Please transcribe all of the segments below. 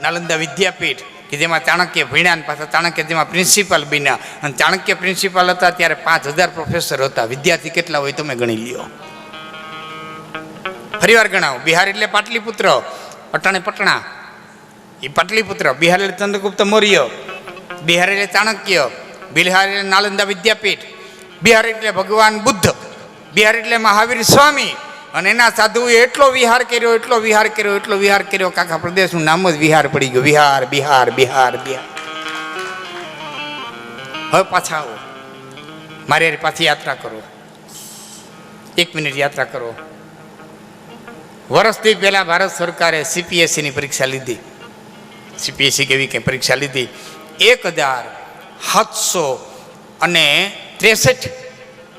નાલંદા વિદ્યાપીઠ, કે જેમાં ચાણક્ય ભીણ્યા પાછા, ચાણક્ય જેમાં પ્રિન્સિપાલ બન્યા. અને ચાણક્ય પ્રિન્સિપાલ હતા ત્યારે પાંચ હજાર પ્રોફેસર હતા. વિદ્યાર્થી કેટલા હોય તમે ગણી લ્યો. ફરીવાર ગણાવો. બિહાર એટલે પાટલીપુત્ર, પટણે પટણા. એ પાટલીપુત્ર, બિહાર એટલે ચંદ્રગુપ્ત મૌર્ય. બિહાર એટલે ચાણક્ય. બિહાર એટલે નાલંદા વિદ્યાપીઠ. બિહાર એટલે ભગવાન બુદ્ધ. બિહાર એટલે મહાવીર સ્વામી. અને એના સાધુએ એટલો વિહાર કર્યો, એટલો વિહાર કર્યો, એટલો વિહાર કર્યો કે પ્રદેશનું નામ જ વિહાર પડી ગયું. વિહાર, બિહાર બિહાર બિહાર. હવે પાછા આવો. મારે પાછી યાત્રા કરો. એક મિનિટ યાત્રા કરો. વર્ષથી પહેલા ભારત સરકારે સીપીએસસીની પરીક્ષા લીધી. સીપીએસસી કેવી કંઈ પરીક્ષા લીધી? એક હજાર સાતસો અને ત્રેસઠ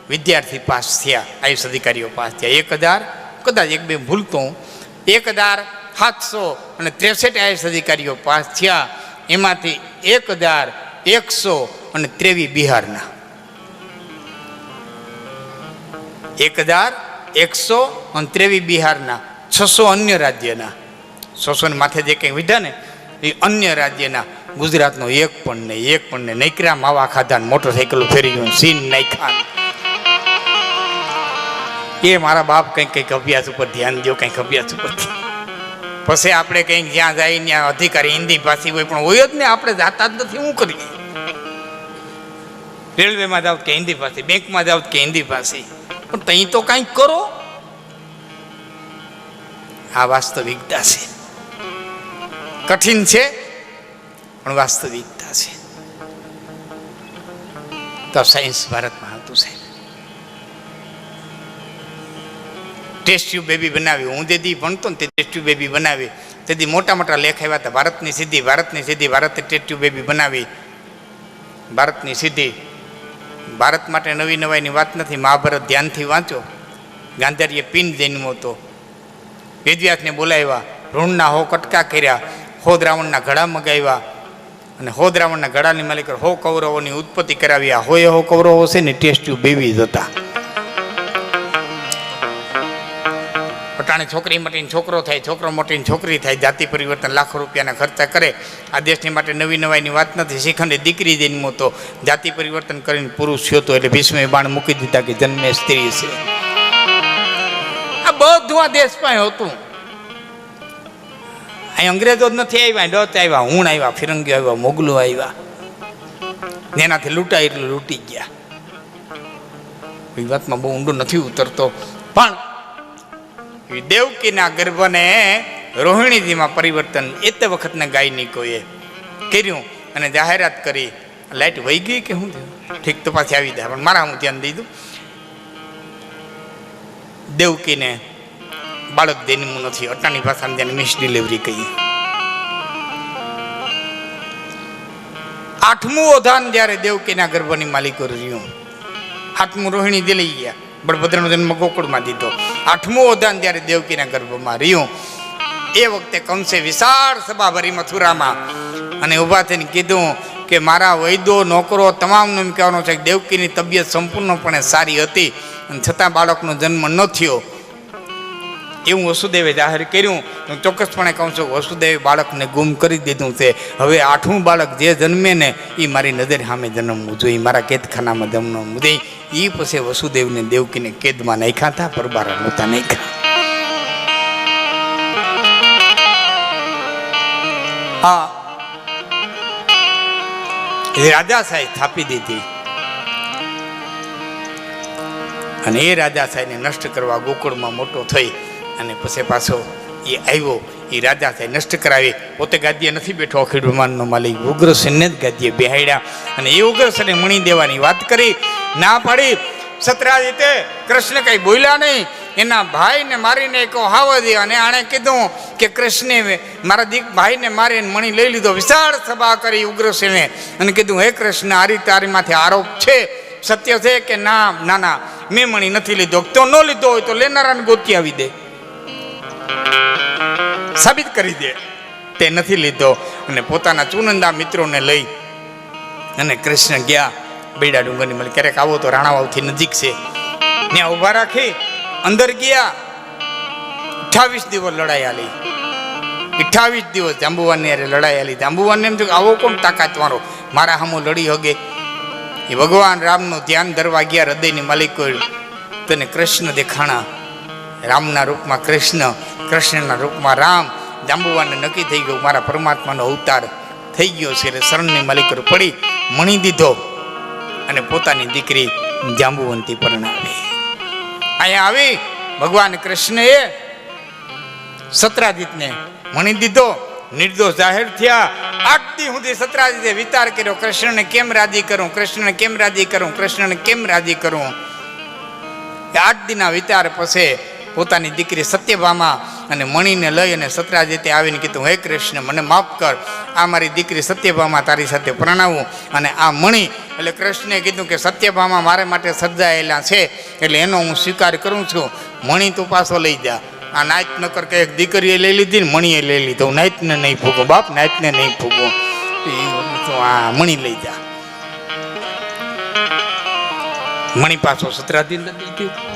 વિદ્યાર્થી પાસ થયા, આયુષ અધિકારીઓ પાસ થયા એક હજાર, કદાચ એક બે ભૂલતો હું. એક હજાર સાતસો અને ત્રેસઠ આયુષ અધિકારીઓ પાસ થયા એમાંથી એક હજાર એકસો અને ત્રેવીસ બિહારના એક હજાર એકસો અને ત્રેવીસ બિહારના, છસો અન્ય રાજ્યના છસો માથે જે કંઈ વિધા ને, એ અન્ય રાજ્યના, ગુજરાતનો એક પણ નહીં, એક પણ નહીં નૈકરા માવા ખાધા મોટરસાઇકલ ફેરી ગયું સીન નાખ્યા. એ મારા બાપ કંઈક કંઈક અભ્યાસ ઉપર ધ્યાન દો કંઈક અભ્યાસ ઉપર પછી આપણે કંઈક જ્યાં જાય ત્યાં અધિકારી હિન્દી ભાષી હોય, પણ હોય જ ને, આપણે જાતા જ નથી, હું કરીએ? રેલવેમાં જાઓ કે હિન્દી ભાષી, બેંકમાં જાઓ કે હિન્દી ભાષી. પણ તહીં તો કંઈક કરો. આ વાસ્તવિકતા છે. કઠિન છે, પણ વાસ્તવિકતા છે. તો સાયન્સ ભારતમાં ટેસ્ટ ટ્યુબ બેબી બનાવી. હું દેદી ભણતો ને તે ટેસ્ટ બેબી બનાવી. તેથી મોટા મોટા લેખ આવ્યા હતા. ભારતની સિદ્ધિ ભારતની સિદ્ધિ, ભારતે ટેસ્ટ ટ્યુબ બેબી બનાવી. ભારતની સિદ્ધિ. ભારત માટે નવી નવાઈની વાત નથી. મહાભારત ધ્યાનથી વાંચો. ગાંધારીએ પિન જન્મો હતો. વેદવ્યાસને બોલાવ્યા. ઋણના હો કટકા કર્યા. હો દ્રાવણના ઘડા મગાવ્યા. અને હો દ્રાવણના ઘડાની માલિક હો કૌરવોની ઉત્પત્તિ કરાવ્યા હોય હો કૌરવો છે ને ટેસ્ટ ટ્યુબ બેબી જ હતા. પટાણે છોકરી માટેની છોકરો થાય, છોકરો મોટીને છોકરી થાય, જાતિ પરિવર્તન લાખો રૂપિયાના ખર્ચા કરે. આ દેશની માટે નવી નવાઈની વાત નથી. શિખંડે દીકરી જન્મો તો જાતિ પરિવર્તન કરીને પુરુષ થયો તો એટલે ભીષ્મે બાણ મૂકી દીધા કે જન્મે સ્ત્રી છે. આ બધું આ દેશ પાસે હતું. અહીં અંગ્રેજો જ નથી આવ્યા ડચ આવ્યા હુણ આવ્યા, ફિરંગીઓ આવ્યા, મોગલો આવ્યા. એનાથી લૂંટાય એટલે લૂંટી ગયા. એ વાતમાં બહુ ઊંડો નથી ઉતરતો. પણ દેવકીના ગર્ભને રોહિણીજીમાં પરિવર્તન એ તે વખતના ગાયનિકોએ કર્યું અને જાહેરાત કરી. લાઇટ વહી ગઈ કે શું થયું? ઠીક તો પાછી આવી જાય, પણ મારા હું ધ્યાન દીધું દેવકીને બાળક દેનમું નથી, અટાણી ભાષામાં જેને મિસ ડિલિવરી કહી આઠમું ઓધાન જ્યારે દેવકીના ગર્ભની માલિકો રહ્યું, આઠમું રોહિણી દે ગયા. બળભદ્રનો જન્મ ગોકુળમાં દીધો. આઠમું ઓધાન જ્યારે દેવકીના ગર્ભમાં રહ્યું, એ વખતે કંસે વિશાળ સભા ભરી મથુરામાં. અને ઊભા થઈને કીધું કે મારા વૈદો નોકરો, તમામનું એમ કહેવાનો છે કે દેવકીની તબિયત સંપૂર્ણપણે સારી હતી અને છતાં બાળકનો જન્મ ન થયો. એવું વસુદેવે જાહેર કર્યું. હું ચોક્કસપણે કહું છું, વસુદેવે બાળકને ગુમ કરી દીધું છે. હવે આઠમું બાળક જે જન્મે ને એ મારી નજર સામે જન્મવું જોઈએ. મારા કેદખાનામાં જન્મવું જોઈએ એ પછી વસુદેવને દેવકીને કેદમાં નાખ્યા હતા, પરબારા નહોતા નાખ્યા. હા. એ રાજા સાહેબ સ્થાપી દીધી. અને એ રાજા સાહેબને નષ્ટ કરવા ગોકુળમાં મોટો થઈ. અને પછી પાછો એ આવ્યો, એ રાજા થાય નષ્ટ કરાવી. પોતે ગાદીએ નથી બેઠો, અખિલ બ્રહ્માંડનો માલિક. ઉગ્રસેનને જ ગાદીએ બેહાડ્યા અને એ ઉગ્રસેને મણી દેવાની વાત કરી. ના પાડી. સતરાજીતે કૃષ્ણ કઈ બોલ્યા નહીં. એના ભાઈને મારીને એક હાવા દે અને આણે કીધું કે કૃષ્ણે મારા દીક ભાઈને મારીને મણી લઈ લીધો. વિશાળ સભા કરી ઉગ્રસેને અને કીધું, હે કૃષ્ણ આ રીતે માથે આરોપ છે. સત્ય છે કે ના? ના ના. મેં મણી નથી લીધો. તો ન લીધો હોય તો લેનારાને ગોતી આવી દે. સાબિત કરી દે. તે નથી લીધો. અને પોતાના ચુનંદા મિત્રોને લઈ અને કૃષ્ણ ગયા બેડા ડુંગરની મળી. ક્યારેક આવો તો રાણાવાવથી નજીક છે. ત્યાં ઊભા રાખી, અંદર ગયા. અઠાવીસ દિવસ લડાઈ આલી. અઠ્ઠાવીસ દિવસ જાંબુવાનની અરે લડાઈ આલી. જાંબુવાનને એમ થયું આવો કોણ તાકાત મારો મારા હામો લડી હગે. એ ભગવાન રામનું ધ્યાન ધરવા ગયા હૃદયની માલિકો તને કૃષ્ણ દેખાણા રામના રૂપમાં કૃષ્ણ, કૃષ્ણના રૂપમાં રામ જાંબુવાનને નક્કી થઈ ગયું, મારા પરમાત્માનો અવતાર થઈ ગયો છે. એટલે શરણની માલિક પડી, મણી દીધો અને પોતાની દીકરી જાંબુવંતી પરણાવી. અહીંયા આવી, ભગવાન કૃષ્ણએ સત્રાજીતને મણી દીધો, નિર્દોષ જાહેર થયા. દી સુધી સત્રાજીતે વિચાર કર્યો, કૃષ્ણને કેમ રાજી કરું? કૃષ્ણને કેમ રાજી કરું? કૃષ્ણને કેમ રાજી કરું? આઠ દિના વિચાર પછી પોતાની દીકરી સત્યભામા અને મણીને લઈ અને સતરાજીતે આવીને કીધું, હે કૃષ્ણ, મને માફ કર. આ મારી દીકરી સત્યભામા તારી સાથે પ્રણાવું અને આ મણી એટલે કૃષ્ણે કીધું કે, સત્યભામા મારે માટે સર્જાયેલા છે, એટલે એનો હું સ્વીકાર કરું છું. મણી તું પાછો લઈ જા. આ નાયત નકર કે એક દીકરીએ લઈ લીધી ને મણીએ લઈ લીધો. નાયતને નહીં ફૂગો બાપ નાયતને નહીં ફૂગો આ મણી લઈ જા. મણી પાછો સત્રાધીન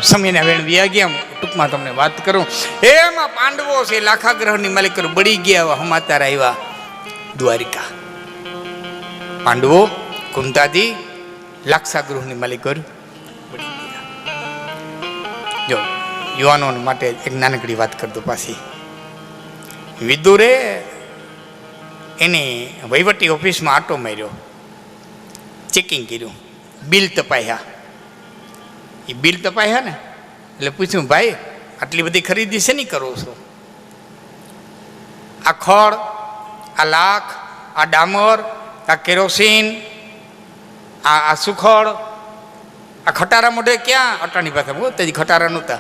સમયના વેણ વ્યા ગયા. ટૂંકમાં તમને વાત કરું. એમાં પાંડવો છે લાખા ગ્રહની માલિક બળી ગયા હમાતાર આવ્યા દ્વારિકા. પાંડવો, કુંતાદી લાક્ષા ગૃહની માલિક બળી જો યુવાનો માટે એક નાનકડી વાત કરતો પાછી. વિદુરે એની વહીવટી ઓફિસમાં આટો માર્યો. ચેકિંગ કર્યું. બિલ તપાયા. એ બિલ તપાયા ને. એટલે પૂછ્યું, ભાઈ, આટલી બધી ખરીદી શેની કરો છો? આ ખડ આ લાખ, આ ડામર, આ કેરોસીન, આ આ સુખડ, આ ખટારા મોઢે ક્યાં? અટાણી પાસે બહુ તે ખટારા નહોતા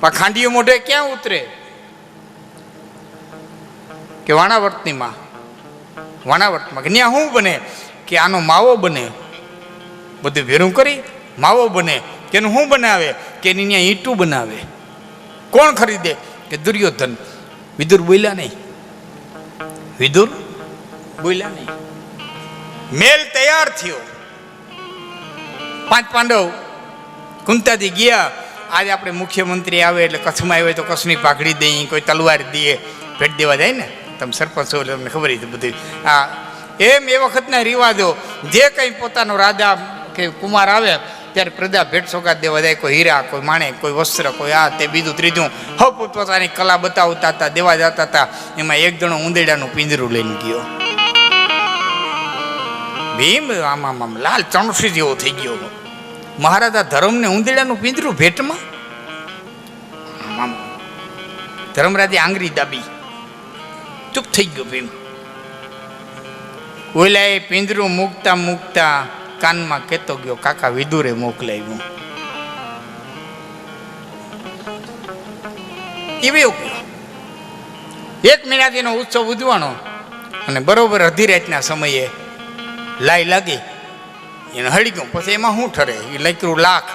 પણ ખાંડીઓ મોઢે ક્યાં ઉતરે? કે વાણાવર્તનીમાં. વાણાવર્તમાં કે ત્યાં શું બને? કે આનો માવો બને. બધું ભેરું કરી માવો બને, કે શું બનાવે, કે એની ત્યાં ઈંટું બનાવે. કોણ ખરીદે? કે દુર્યોધન. વિદુર બોલ્યા નહીં. વિદુર બોલ્યા નહીં. મેલ તૈયાર થયો. પાંચ પાંડવ કુંતાથી ગયા. આજે આપણે મુખ્યમંત્રી આવે એટલે કચ્છમાં આવે તો કચ્છની પાઘડી દઈએ, કોઈ તલવાર દઈએ, ભેટ દેવા જાય ને? તમે સરપંચ છો એટલે તમને ખબર હતી બધી. આ એમ એ વખતના રિવાજો, જે કંઈ પોતાનો રાજા કે કુમાર આવે ત્યારે પ્રજા ભેટ સોગાદ દેવા જાય, કોઈ હીરા, કોઈ માણેક કોઈ વસ્ત્ર, કોઈ આ તે બીજું ત્રીજું. હવ પોતપોતાની કલા બતાવતા હતા, દેવા જતા હતા. એમાં એક જણો ઉંદેડાનું પિંજરું લઈને ગયો. ભીમ આમ આમ લાલ ચણસી જેવો થઈ ગયો. મહારાજા ધર્મને ઉંદેડાનું પિંજરું ભેટમાં? ધર્મરાજે આંગળી દાબી. ચૂપ થઈ ગયો ભીમ. ઓલાએ પિંજરું મૂકતા મૂકતા કાનમાં કહેતો ગયો, કાકા વિદુરે મોકલાવ્યું એવી એક મહિનાથી એનો ઉત્સવ ઉજવાનો અને બરોબર અઢી રાતના સમયે લાઈ લાગી. એને હળી ગયું. પછી એમાં શું ઠરે? એ લખ્યું લાખ.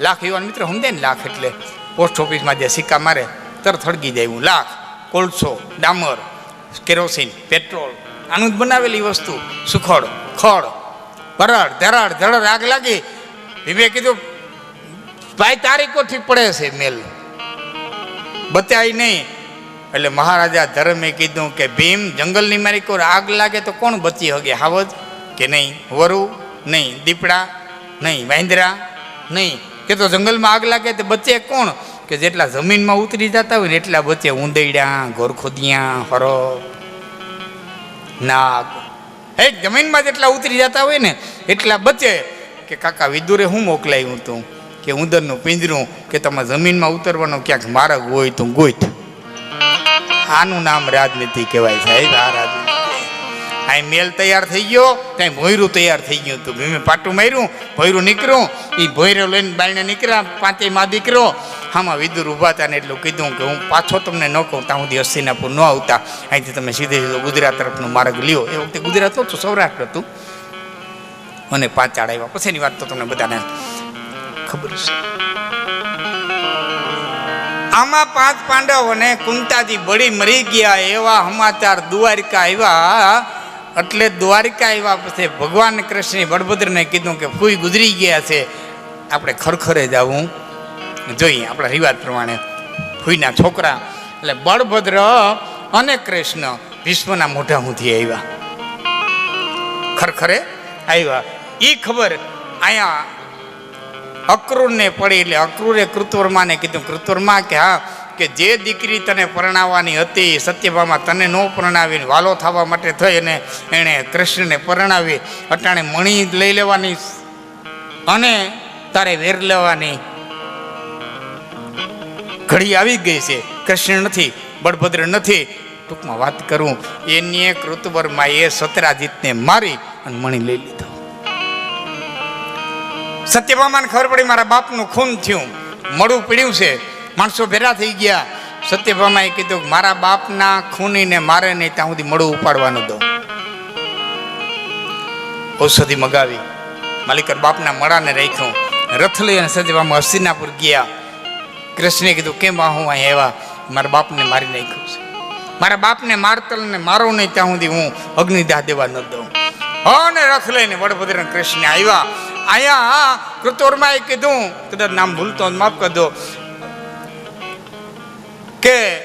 લાખ યુવાન મિત્ર સમજે ને લાખ એટલે? પોસ્ટ ઓફિસમાં જે સિક્કા મારે, તરત હળગી જાય હું લાખ, કોલસો, ડામર, કેરોસીન, પેટ્રોલ. આનું જ બનાવેલી વસ્તુ. સુખડ, ખડ. બરડ, ધરડ ધરડ આગ લાગી. ભીમે કીધું, ભાઈ, તારી કોઠી પડે છે મેલ. બતાવી નહીં. એટલે મહારાજા ધર્મે કીધું કે, ભીમ, જંગલની મારી કોઈ આગ લાગે તો કોણ બચી હગે? હાવજ કે નહીં? વરુ નહીં? દીપડા નહીં? વાંદરા નહીં? કે તો જંગલમાં આગ લાગે તો બચે કોણ? કે જેટલા જમીનમાં ઉતરી જતા હોય ને એટલા બચે ઉંદૈડા ગોરખોદિયા હરો, નાગ. એ જમીનમાં જેટલા ઉતરી જતા હોય ને, એટલા બચે. કે કાકા, વિદુરે હું મોકલાયું તું કે ઉંદરનું પિંજરું, કે તમે જમીનમાં ઉતરવાનો ક્યાંક માર્ગ હોય તો ગોઈત આનું નામ રાજનીતિ કહેવાય સાહેબ, આ રાજનીતિ. આ મેલ તૈયાર થઈ ગયો, કઈ ભોયરું તૈયાર થઈ ગયું હતું. ભીમે પાટું માર્યું, ભોયરું નીકળ્યું. એ ભોયરો લઈને બાઈને નીકળ્યા, પાંચે માં દીકરો. આમાં વિદુર ઊભા હતા ને એટલું કીધું કે હું પાછો તમને ન કહું, ત્યાં સુધી હસ્તિનાપુર ન આવતા. અહીંથી તમે સીધે સીધો ગુજરાત તરફનો માર્ગ લ્યો. એ વખતે ગુજરાત હતું સૌરાષ્ટ્ર હતું. અને પાંચ ચાળ આવ્યા પછીની વાત તો તમને બધાને ખબર છે આમાં પાંચ પાંડવોને કુંતાજી બળી મરી ગયા એવા સમાચાર દ્વારિકા આવ્યા. એટલે દ્વારિકા આવ્યા પછી ભગવાન કૃષ્ણે બળભદ્રને કીધું કે ફૂઈ ગુજરી ગયા છે, આપણે ખરખરે જવું. જોઈએ, આપણા રિવાજ પ્રમાણે ફૂઈના છોકરા, એટલે બળભદ્ર અને કૃષ્ણ વિશ્વના મોઢા સુધી આવ્યા. ખરખરે આવ્યા. એ ખબર અહીંયા અક્રૂરને પડી, એટલે અક્રૂરે કૃતવર્માને કીધું કૃતવર્મા કે હા કે જે દીકરી તને પરણાવવાની હતી સત્યભામા તને ન પરણાવીને વાલો થવા માટે થઈ અને એણે કૃષ્ણને પરણાવી. અટાણે મણી લઈ લેવાની અને તારે વેર લેવાની. ઘડી આવી ગઈ છે. કૃષ્ણ નથી, બળભદ્ર નથી. ટૂંકમાં વાત કરું, એની એ સતરાજીતને મારી અને મણી લઈ લીધો. સત્યભામાને ખબર પડી મારા બાપનું ખૂન થયું. મળું પીડ્યું છે. માણસો ભેરા થઈ ગયા. સત્યભામાએ કીધું કે મારા બાપના ખૂનીને મારે નહીં, ત્યાં સુધી મળું ઉપાડવાનું દો. ઔષધિ મગાવી. માલિકર બાપના મળાને રાખ્યું. રથ લઈ અને સત્યભામા હસ્તિનાપુર ગયા. કૃષ્ણે કીધું, કેમ આ હું અહીં આવ્યા? મારા બાપને મારી નાખ્યું છે. મારા બાપને મારતલ ને મારો નહીં, ત્યાં સુધી હું અગ્નિદાહ દેવા ન દઉં. અને રથ લઈને વડભદ્ર કૃષ્ણ આવ્યા. અહીંયા કૃતોરમાં કીધું, કદાચ નામ ભૂલતો માફ કરી દો કે,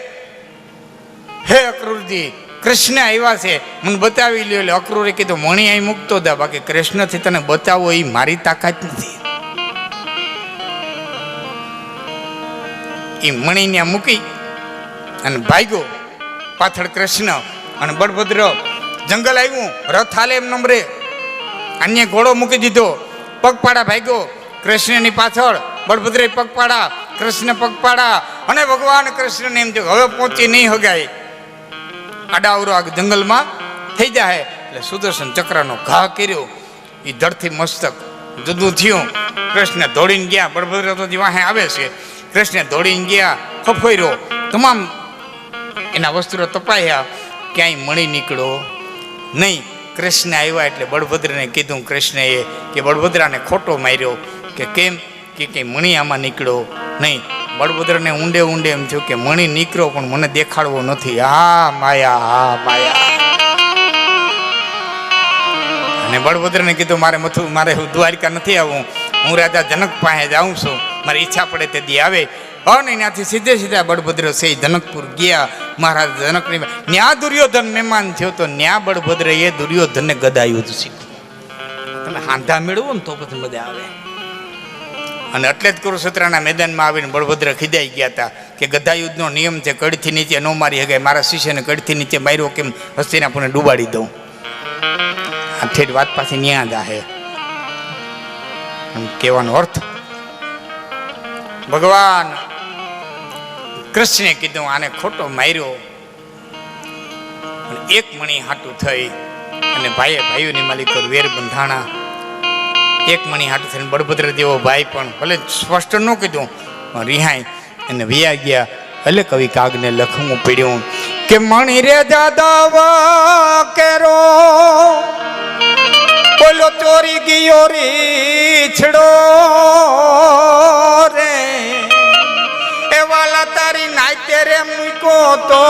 હે અક્રૂરજી, કૃષ્ણ આવ્યા છે. મને બતાવી લ્યો. એટલે અક્રૂરે કીધું, મણી અહીં મૂકતો હતા બાકી કૃષ્ણથી તને બતાવો એ મારી તાકાત નથી. એ મણીને મૂકી અને ભાગ્યો પાછળ કૃષ્ણ અને બળભદ્ર જંગલ આવ્યું. રથ હાલે એમ નંબરે. અન્ય ઘોડો મૂકી દીધો. પગપાળા ભાગ્યો કૃષ્ણની પાછળ. બળભદ્રે પગપાળા કૃષ્ણ પગપાળા અને ભગવાન કૃષ્ણને એમ થયું હવે પહોંચી નહીં હગાય. આડાવરો આ જંગલમાં થઈ જાય. એટલે સુદર્શન ચક્રનો ઘા કર્યો. એ ધરથી મસ્તક જુદું થયું. કૃષ્ણ દોડીને ગયા. બળભદ્ર તો વાહે આવે છે. કૃષ્ણ દોડીને ગયા, ફફોર્યો. તમામ એના વસ્ત્રો તપાયા. ક્યાંય મળી નીકળો નહીં. કૃષ્ણ આવ્યા એટલે બળભદ્રને કીધું, કૃષ્ણએ કે બળભદ્રાને ખોટો માર્યો કે કેમ? કે કંઈ મણી આમાં નીકળ્યો નહીં, બળભદ્રને ઊંડે ઊંડે એમ થયું કે મણી નીકળો, પણ મને દેખાડવો નથી. આ માયા હા માયા. અને બળભદ્રને કીધું, મારે મથું, મારે હું દ્વારિકા નથી આવવું હું રાજા જનક પાસે જાઉં છું. મારી ઈચ્છા પડે તે દી આવે. અને ત્યાંથી સીધે સીધા બળભદ્ર છે જનકપુર ગયા. મહારાજ જનકની ન્યા દુર્યોધન મહેમાન થયો તો ન્યા બળભદ્ર એ દુર્યોધનને ગદાયુદ્ધ શીખ્યું તમે હાંધા મેળવો ને તો પછી મજા આવે. અને એટલે જ કુરુક્ષેત્રના મેદાનમાં આવીને બળભદ્ર ખીદાઈ ગયા હતા કે ગધાયુદ્ધનો નિયમ છે, કડથી નીચે ન મારી શકાય મારા શિષ્યને કડથી નીચે માર્યો કેમ? હસ્તિનાપુરને ડૂબાડી દઉં. આ ઠેઠ વાત પાછી ન્યા જ આહે. કહેવાનો અર્થ? ભગવાન કૃષ્ણે કીધું, આને ખોટો માર્યો. એક મણી હાટું થઈ અને ભાઈએ ભાઈઓની માલિક વેર બંધાણા એક મણી હાટું થઈને બળભદ્ર દેવો ભાઈ પણ ભલે સ્પષ્ટ ન કીધું, પણ રિહાઈ અને વિયા ગયા. એટલે કવિ કાગને લખવું પડ્યું કે મણી રે દાદા કેરો. બોલો, ચોરી ગયો રે. એ વાલા, તારી નાઈતે રે મૂકો તો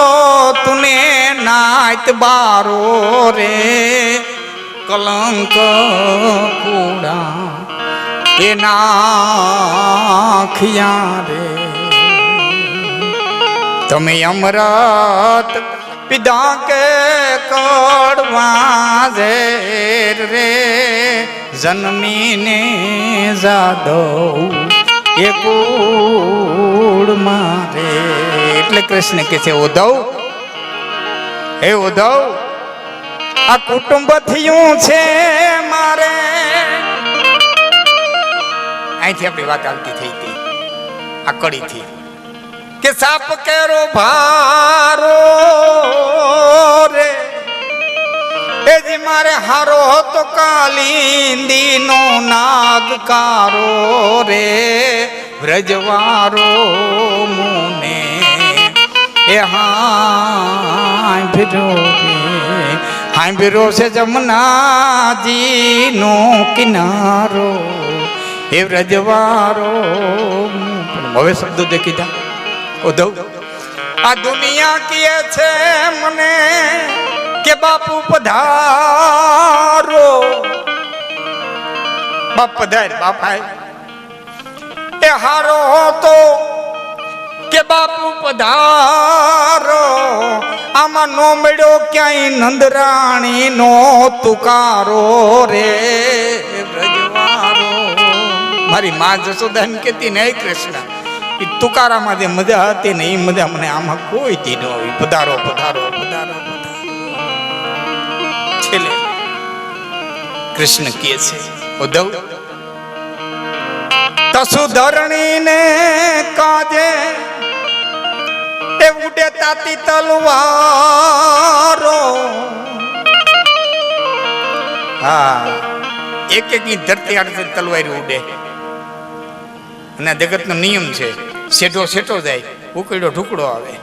તુને નાઈત બારો રે. કલંક કુડા એના નાખિયા રે. તમે અમરત પિતા કે કડવા રે. જન્મીને જાદવ એ કુળ મારે. એટલે કૃષ્ણ કે છે, ઉદ્ધવ, હે ઉદ્ધવ આ કુટુંબ થયું છે મારે. અહીંથી આપણી વાત આવતી થઈ હતી. આ કડીથી. કે સાપ કેરો ભારો રે. એ જી મારે હારો હતો નાગ કારો રે. વ્રજવારો મુને, એ હાંભરો રે હાંભરો છે જમનાજીનો કિનારો. એ વ્રજવારો. હવે શબ્દો દેખી જા ઉદ્ધવ આ દુનિયા કહે છે મને કે બાપુ પધારો. બાપ પધાર બાપ એ હારો તો કે બાપુ પધારો. આમાં નો મળ્યો ક્યાંય નંદરાણી નો તુકારો રે મારી માં જશોદા એમ કહેતી ને કૃષ્ણ એ તુકારામાં જે મજા હતી ને એ મજા મને આમાં કોઈ દી ન આવી. પધારો પધારો પધારો છેલ્લે કૃષ્ણ કહે છે, ઉદ્ધવ, તસુધરણીને કાજે એ ઉડે તાતી તલવારો. હા, એક એક ધરતી આડે તલવારી ઉડે. અને જગતનો નિયમ છે શેઠો શેઠો જાય, ઉકળ્યો ઢુકડો આવે.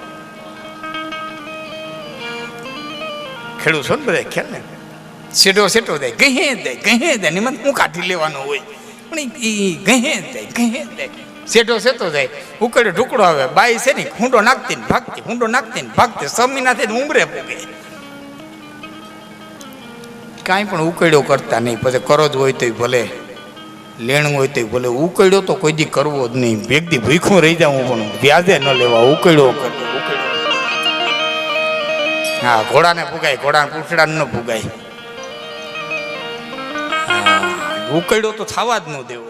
ખેડૂત છો ને બધા, ખ્યાલ ને? શેઠો શેઠો જાય, ગહે જાય ગહે જાય નિમંત હું કાઢી લેવાનો હોય. પણ એ ગહે જાય, ગહે શેઠો શેઠો જાય. ઉકળ્યો ઢુકડો આવે. બાઈ છે ને, હુંડો નાખતી ને ભાગતી, હુંડો નાખતી ભાગતી. સમીનાથી ઉમરે પૂગે કાંઈ પણ ઉકળ્યો કરતા નહીં. પછી કરો હોય તોય ભલે, લેણું હોય તોય ભલે. ઉકળ્યો તો કોઈ દી કરવો જ નહીં. વ્યક્તિ ભીખું રહી જાઉં પણ. વ્યાજે ન લેવા. ઉકળ્યો કરતો હા, ઘોડાને ફુગાય ઘોડાને પૂછડા ન ફુગાય ઉકળ્યો તો થવા જ ન દેવો.